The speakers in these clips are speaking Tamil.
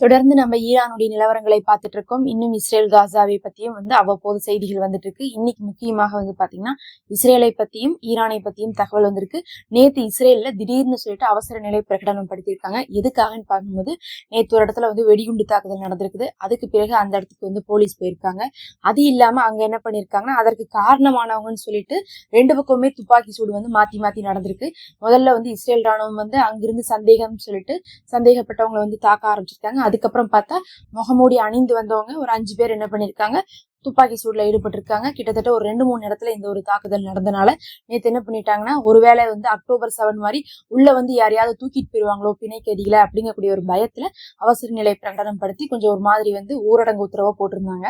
தொடர்ந்து நம்ம ஈரானுடைய நிலவரங்களை பார்த்துட்டு இருக்கோம் இன்னும் இஸ்ரேல் காசாவை பத்தியும் வந்து அவ்வப்போது செய்திகள் வந்துட்டு இருக்கு இன்னைக்கு முக்கியமாக வந்து பாத்தீங்கன்னா இஸ்ரேலை பத்தியும் ஈரானை பத்தியும் தகவல் வந்திருக்கு. நேத்து இஸ்ரேல்ல திடீர்னு சொல்லிட்டு அவசர நிலை பிரகடனம் படுத்தியிருக்காங்க. எதுக்காகன்னு பார்க்கும்போது நேத்து ஒரு இடத்துல வந்து வெடிகுண்டு தாக்குதல் நடந்திருக்குது. அதுக்கு பிறகு அந்த இடத்துக்கு வந்து போலீஸ் போயிருக்காங்க. அது இல்லாம அங்க என்ன பண்ணிருக்காங்கன்னா அதற்கு காரணமானவங்கன்னு சொல்லிட்டு ரெண்டு பக்கமுமே துப்பாக்கி சூடு வந்து மாத்தி மாத்தி நடந்திருக்கு. முதல்ல வந்து இஸ்ரேல் ராணுவம் வந்து அங்கிருந்து சந்தேகம் சொல்லிட்டு சந்தேகப்பட்டவங்களை வந்து தாக்க ஆரம்பிச்சிருக்காங்க. அதுக்கப்புறம் பார்த்தா முகமூடி அணிந்து வந்தவங்க ஒரு அஞ்சு பேர் என்ன பண்ணியிருக்காங்க துப்பாக்கி சூடுல ஈடுபட்டிருக்காங்க. கிட்டத்தட்ட ஒரு ரெண்டு மூணு இடத்துல இந்த ஒரு தாக்குதல் நடந்தனால நேற்று என்ன பண்ணிட்டாங்கன்னா ஒருவேளை வந்து அக்டோபர் செவன் மாதிரி உள்ள வந்து யாரையாவது தூக்கிட்டு போயிருவாங்களோ பிணை கைதிகளை அப்படிங்கக்கூடிய ஒரு பயத்துல அவசர நிலை பிரகடனம் படுத்தி கொஞ்சம் ஒரு மாதிரி வந்து ஊரடங்கு உத்தரவை போட்டிருந்தாங்க.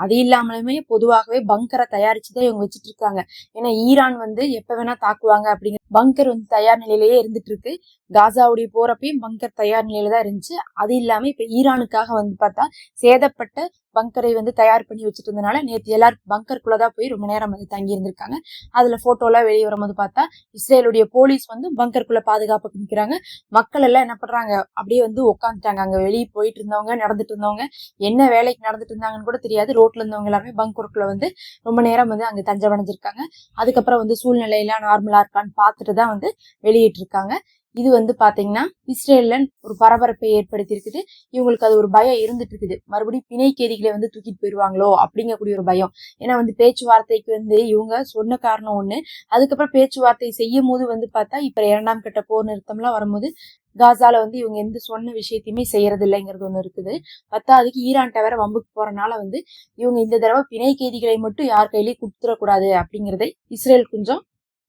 அது இல்லாமலுமே பொதுவாகவே பங்கரை தயாரிச்சுதான் இவங்க வச்சுட்டு இருக்காங்க. ஏன்னா ஈரான் வந்து எப்ப வேணா தாக்குவாங்க அப்படிங்கிற பங்கர் வந்து தயார் நிலையிலேயே இருந்துட்டு இருக்கு. காசாவுடைய போறப்பையும் பங்கர் தயார் நிலையில தான் இருந்துச்சு. அது இல்லாம இப்ப ஈரானுக்காக வந்து பார்த்தா சேதப்பட்ட பங்கரை வந்து தயார் பண்ணி வச்சுட்டு இருந்தனால நேற்று எல்லாரும் பங்கருக்குள்ளதான் போய் ரொம்ப நேரம் வந்து தங்கி இருந்திருக்காங்க. அதுல போட்டோலாம் வெளியே வரும்போது பார்த்தா இஸ்ரேலுடைய போலீஸ் வந்து பங்கருக்குள்ள பாதுகாப்புக்கு நிற்கிறாங்க மக்கள் எல்லாம் என்ன பண்றாங்க? அப்படியே வந்து உட்காந்துட்டாங்க அங்க வெளியே போயிட்டு இருந்தவங்க நடந்துட்டு இருந்தவங்க என்ன வேலைக்கு நடந்துட்டு இருந்தாங்கன்னு கூட தெரியாது. ரோட்ல இருந்தவங்க எல்லாருமே பங்கருக்குள்ள வந்து ரொம்ப நேரம் வந்து அங்க தஞ்சமடைஞ்சிருக்காங்க. அதுக்கப்புறம் வந்து சூழ்நிலை எல்லாம் நார்மலா இருக்கான்னு பார்த்துட்டு தான் வந்து வெளியிட்டு இருக்காங்க இது வந்து பாத்தீங்கன்னா இஸ்ரேல்ல ஒரு பரபரப்பை ஏற்படுத்தி இருக்குது இவங்களுக்கு அது ஒரு பயம் இருந்துட்டு இருக்குது மறுபடியும் பிணை கேதிகளை வந்து தூக்கிட்டு போயிருவாங்களோ அப்படிங்கக்கூடிய ஒரு பயம். ஏன்னா வந்து பேச்சுவார்த்தைக்கு வந்து இவங்க சொன்ன காரணம் ஒண்ணு. அதுக்கப்புறம் பேச்சுவார்த்தை செய்யும் போது வந்து பார்த்தா இப்ப இரண்டாம் கட்ட போர் நிறுத்தம்லாம் வரும்போது காசால வந்து இவங்க எந்த சொன்ன விஷயத்தையுமே செய்யறது இல்லைங்கிறது ஒண்ணு இருக்குது. பத்தாவதுக்கு ஈரான் தவிர வம்புக்கு போறனால வந்து இவங்க இந்த தடவை பிணை கைதிகளை மட்டும் யார் கையிலயும் கொடுத்துடக்கூடாது அப்படிங்கறதை இஸ்ரேல் கொஞ்சம்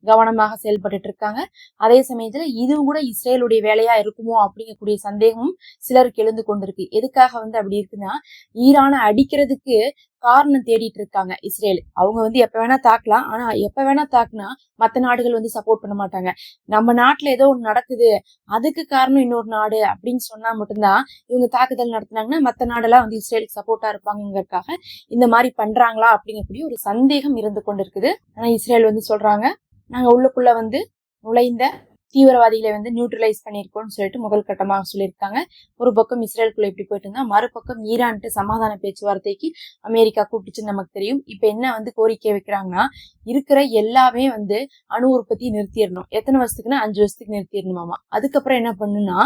கவனமாக செயல்பட்டு இருக்காங்க அதே சமயத்துல இதுவும் கூட இஸ்ரேலுடைய வேலையா இருக்குமோ அப்படிங்கக்கூடிய சந்தேகமும் சிலருக்கு எழுந்து கொண்டிருக்கு. எதுக்காக வந்து அப்படி இருக்குன்னா ஈரானை அடிக்கிறதுக்கு காரணம் தேடிட்டு இருக்காங்க இஸ்ரேல். அவங்க வந்து எப்ப வேணா தாக்கலாம். ஆனா எப்ப வேணா தாக்குனா மற்ற நாடுகள் வந்து சப்போர்ட் பண்ண மாட்டாங்க. நம்ம நாட்டுல ஏதோ ஒன்று நடக்குது அதுக்கு காரணம் இன்னொரு நாடு அப்படின்னு சொன்னா மட்டும்தான் இவங்க தாக்குதல் நடத்தினாங்கன்னா மற்ற நாடெல்லாம் வந்து இஸ்ரேலுக்கு சப்போர்ட்டா இருப்பாங்கிறதுக்காக இந்த மாதிரி பண்றாங்களா அப்படிங்கக்கூடிய ஒரு சந்தேகம் இருந்து கொண்டு இருக்குது ஆனா இஸ்ரேல் வந்து சொல்றாங்க நாங்கள் உள்ளுக்குள்ளே வந்து நுழைந்த தீவிரவாதிகளை வந்து நியூட்ரலைஸ் பண்ணியிருக்கோம்னு சொல்லிட்டு முதல் கட்டமாக சொல்லியிருக்காங்க. ஒரு பக்கம் இஸ்ரேலுக்குள்ள இப்படி போயிட்டு இருந்தா மறுபக்கம் ஈரான்ட்டு சமாதான பேச்சுவார்த்தைக்கு அமெரிக்கா கூப்பிட்டுச்சுன்னு நமக்கு தெரியும். இப்போ என்ன வந்து கோரிக்கை வைக்கிறாங்கன்னா இருக்கிற எல்லாமே வந்து அணு உற்பத்தி நிறுத்திடணும். எத்தனை வருஷத்துக்குன்னா அஞ்சு வருஷத்துக்கு நிறுத்திடணுமாமா. அதுக்கப்புறம் என்ன பண்ணுன்னா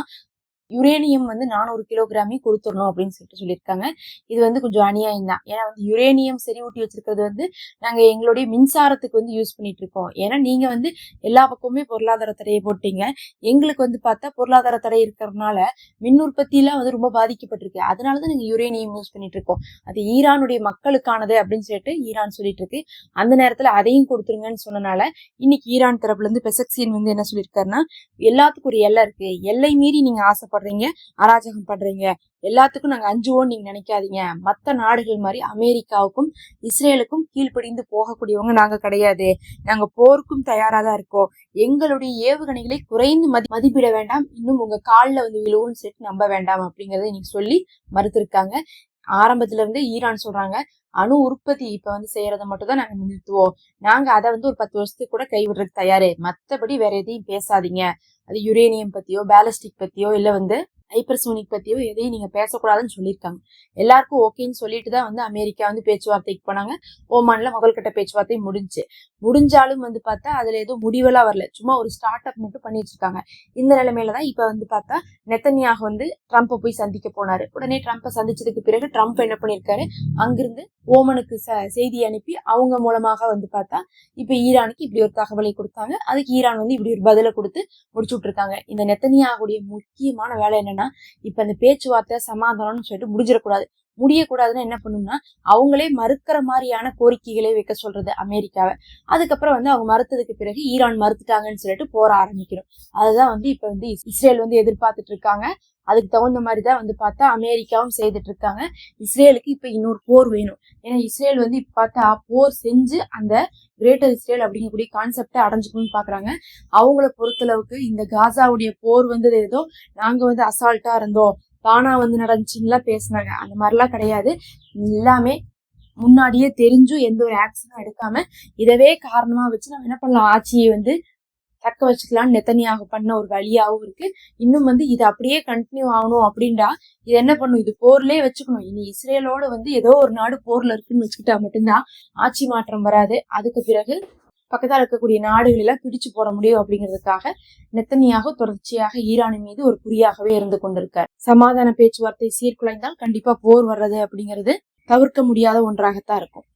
யுரேனியம் வந்து நானூறு கிலோகிராமே கொடுத்துடணும் அப்படின்னு சொல்லிட்டு சொல்லியிருக்காங்க. இது வந்து கொஞ்சம் அநியாயம் தான். ஏன்னா வந்து யுரேனியம் செறிவூட்டி வச்சிருக்கிறது வந்து நாங்க எங்களுடைய மின்சாரத்துக்கு வந்து யூஸ் பண்ணிட்டு இருக்கோம். ஏன்னா நீங்க வந்து எல்லா பக்கமுமே பொருளாதார தடையை போட்டீங்க. எங்களுக்கு வந்து பார்த்தா பொருளாதார தடை இருக்கிறதுனால மின் உற்பத்தியெல்லாம் வந்து ரொம்ப பாதிக்கப்பட்டிருக்கு. அதனாலதான் நாங்க யுரேனியம் யூஸ் பண்ணிட்டு இருக்கோம். அது ஈரானுடைய மக்களுக்கானது அப்படின்னு சொல்லிட்டு ஈரான் சொல்லிட்டு இருக்கு. அந்த நேரத்துல அதையும் கொடுத்துருங்கன்னு சொன்னனால இன்னைக்கு ஈரான் தரப்புல இருந்து பெசக்சியன் வந்து என்ன சொல்லியிருக்காருன்னா எல்லாத்துக்கும் ஒரு எல்லை இருக்கு. எல்லை மீறி நீங்க கஷ்டப்படுறீங்க அராஜகம் பண்றீங்க. எல்லாத்துக்கும் நாங்க அஞ்சுவோம் நீங்க நினைக்காதீங்க. மற்ற நாடுகள் மாதிரி அமெரிக்காவுக்கும் இஸ்ரேலுக்கும் கீழ்ப்படிந்து போகக்கூடியவங்க நாங்க கிடையாது. நாங்க போருக்கும் தயாரா தான் இருக்கோம். எங்களுடைய ஏவுகணைகளை குறைந்து மதி மதிப்பிட வேண்டாம். இன்னும் உங்க காலில் வந்து விழுவும் செட் நம்ப வேண்டாம் அப்படிங்கறத இன்னைக்கு சொல்லி மறுத்திருக்காங்க. ஆரம்பத்துல இருந்து ஈரான் சொல்றாங்க அணு உற்பத்தி இப்ப வந்து செய்யறத மட்டும் தான் நாங்க நிறுத்துவோம். நாங்க அதை வந்து ஒரு பத்து வருஷத்துக்கு கூட கைவிடுறதுக்கு தயாரு. மத்தபடி வேற எதையும் பேசாதீங்க. அது யுரேனியம் பத்தியோ பேலஸ்டிக் பத்தியோ இல்ல வந்து ஹைப்பர்சோனிக் பத்தியோ எதையும் நீங்க பேசக்கூடாதுன்னு சொல்லியிருக்காங்க. எல்லாருக்கும் ஓகேன்னு சொல்லிட்டு தான் வந்து அமெரிக்கா வந்து பேச்சுவார்த்தைக்கு போனாங்க ஓமான்ல முதல்கட்ட பேச்சுவார்த்தை முடிஞ்சு. முடிஞ்சாலும் வந்து பார்த்தா அதுல ஏதோ முடிவெல்லாம் வரல. சும்மா ஒரு ஸ்டார்ட் அப் மட்டும் பண்ணிட்டு இருக்காங்க. இந்த நிலைமையில தான் இப்ப வந்து பார்த்தா நெத்தனியாக வந்து ட்ரம்ப்பை போய் சந்திக்க போனாரு. உடனே ட்ரம்ப்பை சந்திச்சதுக்கு பிறகு ட்ரம்ப் என்ன பண்ணியிருக்காரு அங்கிருந்து ஓமனுக்கு ச- செய்தி அனுப்பி அவங்க மூலமாக வந்து பார்த்தா இப்ப ஈரானுக்கு இப்படி ஒரு தகவலை கொடுத்தாங்க. அதுக்கு ஈரான் வந்து இப்படி ஒரு பதிலை கொடுத்து முடிச்சு விட்ருக்காங்க இந்த நெத்தனியாகுடைய முக்கியமான வேலை என்னன்னா இப்ப இந்த பேச்சுவார்த்தை சமாதானம்னு சொல்லிட்டு முடிஞ்சிடக்கூடாது. முடியக்கூடாதுன்னு என்ன பண்ணும்னா அவங்களே மறுக்கிற மாதிரியான கோரிக்கைகளை வைக்க சொல்றது அமெரிக்காவை. அதுக்கப்புறம் வந்து அவங்க மறுத்ததுக்கு பிறகு ஈரான் மறுத்துட்டாங்கன்னு சொல்லிட்டு போற ஆரம்பிக்கணும். அதுதான் வந்து இப்ப வந்து இஸ்- இஸ்ரேல் வந்து எதிர்பார்த்துட்டு இருக்காங்க. அதுக்கு தகுந்த மாதிரி தான் வந்து பார்த்தா அமெரிக்காவும் செய்துட்டு இருக்காங்க. இஸ்ரேலுக்கு இப்போ இன்னொரு போர் வேணும். ஏன்னா இஸ்ரேல் வந்து இப்போ பார்த்தா போர் செஞ்சு அந்த கிரேட்டர் இஸ்ரேல் அப்படிங்கக்கூடிய கான்செப்டை அடைஞ்சுக்கணும்னு பார்க்குறாங்க அவங்கள பொறுத்தளவுக்கு இந்த காசாவுடைய போர் வந்தது ஏதோ நாங்கள் வந்து அசால்ட்டாக இருந்தோம். தானா வந்து நடந்துச்சுன்னுலாம் பேசினாங்க. அந்த மாதிரிலாம் கிடையாது. எல்லாமே முன்னாடியே தெரிஞ்சும் எந்த ஒரு ஆக்ஷனும் எடுக்காம இதவே காரணமா வச்சு நம்ம என்ன பண்ணலாம்? ஆட்சியை வந்து தக்க வச்சுக்கலாம்னு நெத்தனியாக பண்ண ஒரு வழியாகவும் இருக்கு. இன்னும் வந்து இது அப்படியே கண்டினியூ ஆகணும் அப்படின்டா இது என்ன பண்ணும்? இது போர்லயே வச்சுக்கணும். இனி இஸ்ரேலோட வந்து ஏதோ ஒரு நாடு போர்ல இருக்குன்னு வச்சுக்கிட்டா மட்டும்தான் ஆட்சி மாற்றம் வராது. அதுக்கு பிறகு பக்கத்தால் இருக்கக்கூடிய நாடுகளெல்லாம் பிடிச்சு போட முடியும் அப்படிங்கிறதுக்காக நெத்தனியாக தொடர்ச்சியாக ஈரானின் மீது ஒரு குறியாகவே இருந்து கொண்டிருக்கார். சமாதான பேச்சுவார்த்தை சீர்குலைந்தால் கண்டிப்பா போர் வர்றது அப்படிங்கிறது தவிர்க்க முடியாத ஒன்றாகத்தான் இருக்கும்.